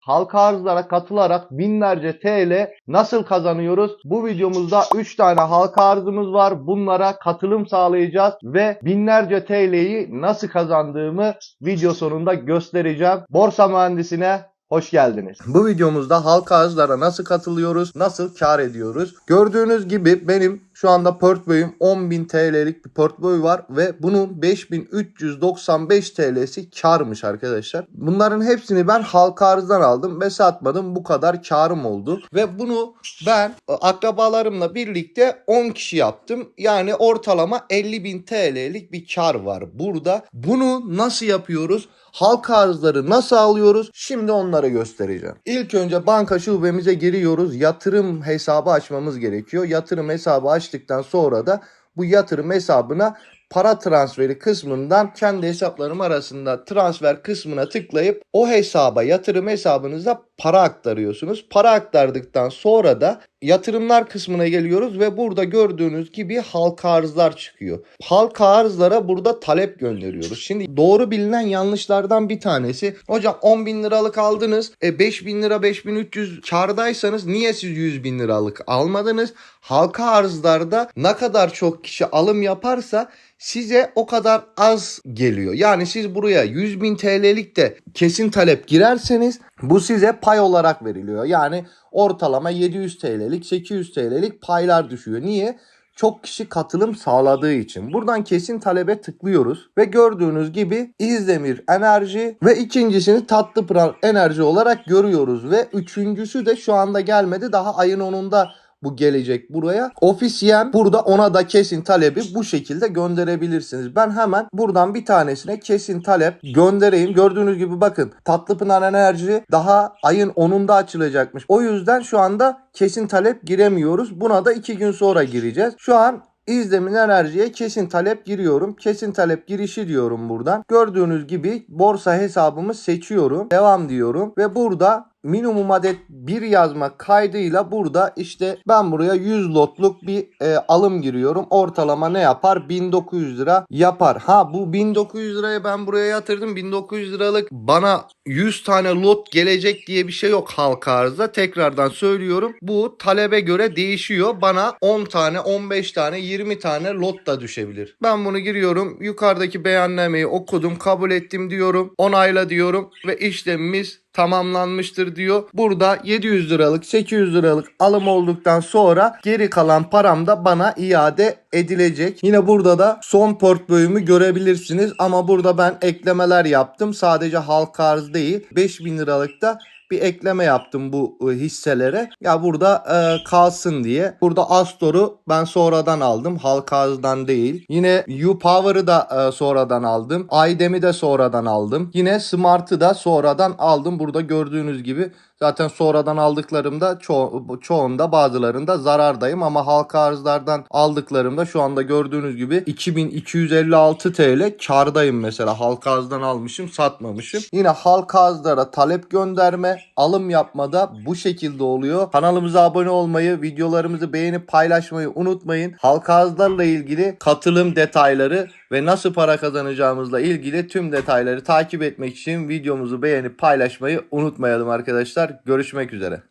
halka arzlara katılarak binlerce TL nasıl kazanıyoruz? Bu videomuzda 3 tane halka arzımız var. Bunlara katılım sağlayacağız ve binlerce TL'yi nasıl kazandığımı video sonunda göstereceğim. Borsa mühendisine Hoş geldiniz. Bu videomuzda halka arzlara nasıl katılıyoruz, nasıl kar ediyoruz? Gördüğünüz gibi benim şu anda portföyüm 10.000 TL'lik bir portföy var ve bunun 5395 TL'si karmış arkadaşlar. Bunların hepsini ben halka arzdan aldım ve satmadım. Bu kadar karım oldu. Ve bunu ben e, akrabalarımla birlikte 10 kişi yaptım. Yani ortalama 50.000 TL'lik bir kar var burada. Bunu nasıl yapıyoruz? Halka arzları nasıl alıyoruz? Şimdi onları göstereceğim. İlk önce banka şubemize giriyoruz. Yatırım hesabı açmamız gerekiyor. Yatırım hesabı açtıktan sonra da bu yatırım hesabına para transferi kısmından kendi hesaplarım arasında transfer kısmına tıklayıp o hesaba yatırım hesabınıza para aktarıyorsunuz. Para aktardıktan sonra da yatırımlar kısmına geliyoruz ve burada gördüğünüz gibi halka arzlar çıkıyor. Halka arzlara burada talep gönderiyoruz. Şimdi doğru bilinen yanlışlardan bir tanesi. Hocam 10 bin liralık aldınız. E 5 bin lira 5300 kardaysanız niye siz 100 bin liralık almadınız? Halka arzlarda ne kadar çok kişi alım yaparsa size o kadar az geliyor. Yani siz buraya 100 bin TL'lik de kesin talep girerseniz bu size pay olarak veriliyor. Yani ortalama 700 TL'lik 800 TL'lik paylar düşüyor. Niye? Çok kişi katılım sağladığı için. Buradan kesin talebe tıklıyoruz ve gördüğünüz gibi İzdemir Enerji ve ikincisini Tatlı Pınar Enerji olarak görüyoruz ve üçüncüsü de şu anda gelmedi. Daha ayın 10'unda bu gelecek buraya. Ofisyen burada ona da kesin talebi bu şekilde gönderebilirsiniz. Ben hemen buradan bir tanesine kesin talep göndereyim. Gördüğünüz gibi bakın Tatlıpınar Enerji daha ayın 10'unda açılacakmış. O yüzden şu anda kesin talep giremiyoruz. Buna da 2 gün sonra gireceğiz. Şu an İzlemin enerjiye kesin talep giriyorum. Kesin talep girişi diyorum buradan. Gördüğünüz gibi borsa hesabımı seçiyorum. Devam diyorum ve burada minimum adet bir yazma kaydıyla burada işte ben buraya 100 lotluk bir e, alım giriyorum. Ortalama ne yapar? 1900 lira yapar. Ha bu 1900 liraya ben buraya yatırdım. 1900 liralık bana 100 tane lot gelecek diye bir şey yok halka arzda. Tekrardan söylüyorum. Bu talebe göre değişiyor. Bana 10 tane, 15 tane, 20 tane lot da düşebilir. Ben bunu giriyorum. Yukarıdaki beyannameyi okudum, kabul ettim diyorum. Onayla diyorum ve işlemimiz tamamlanmıştır diyor. Burada 700 liralık 800 liralık alım olduktan sonra geri kalan param da bana iade edilecek. Yine burada da son portföyümü görebilirsiniz ama burada ben eklemeler yaptım. Sadece halka arz değil 5000 liralık da bir ekleme yaptım bu e, hisselere. Ya burada e, kalsın diye. Burada Astor'u ben sonradan aldım. Halka arzdan değil. Yine U-Power'ı da e, sonradan aldım. Aydem'i de sonradan aldım. Yine Smart'ı da sonradan aldım. Burada gördüğünüz gibi Zaten sonradan aldıklarımda ço- çoğunda bazılarında zarardayım ama halka arzlardan aldıklarımda şu anda gördüğünüz gibi 2256 TL kardayım mesela halka arzdan almışım satmamışım. Yine halka arzlara talep gönderme alım yapmada bu şekilde oluyor. Kanalımıza abone olmayı videolarımızı beğenip paylaşmayı unutmayın. Halka arzlarla ilgili katılım detayları ve nasıl para kazanacağımızla ilgili tüm detayları takip etmek için videomuzu beğenip paylaşmayı unutmayalım arkadaşlar. Görüşmek üzere.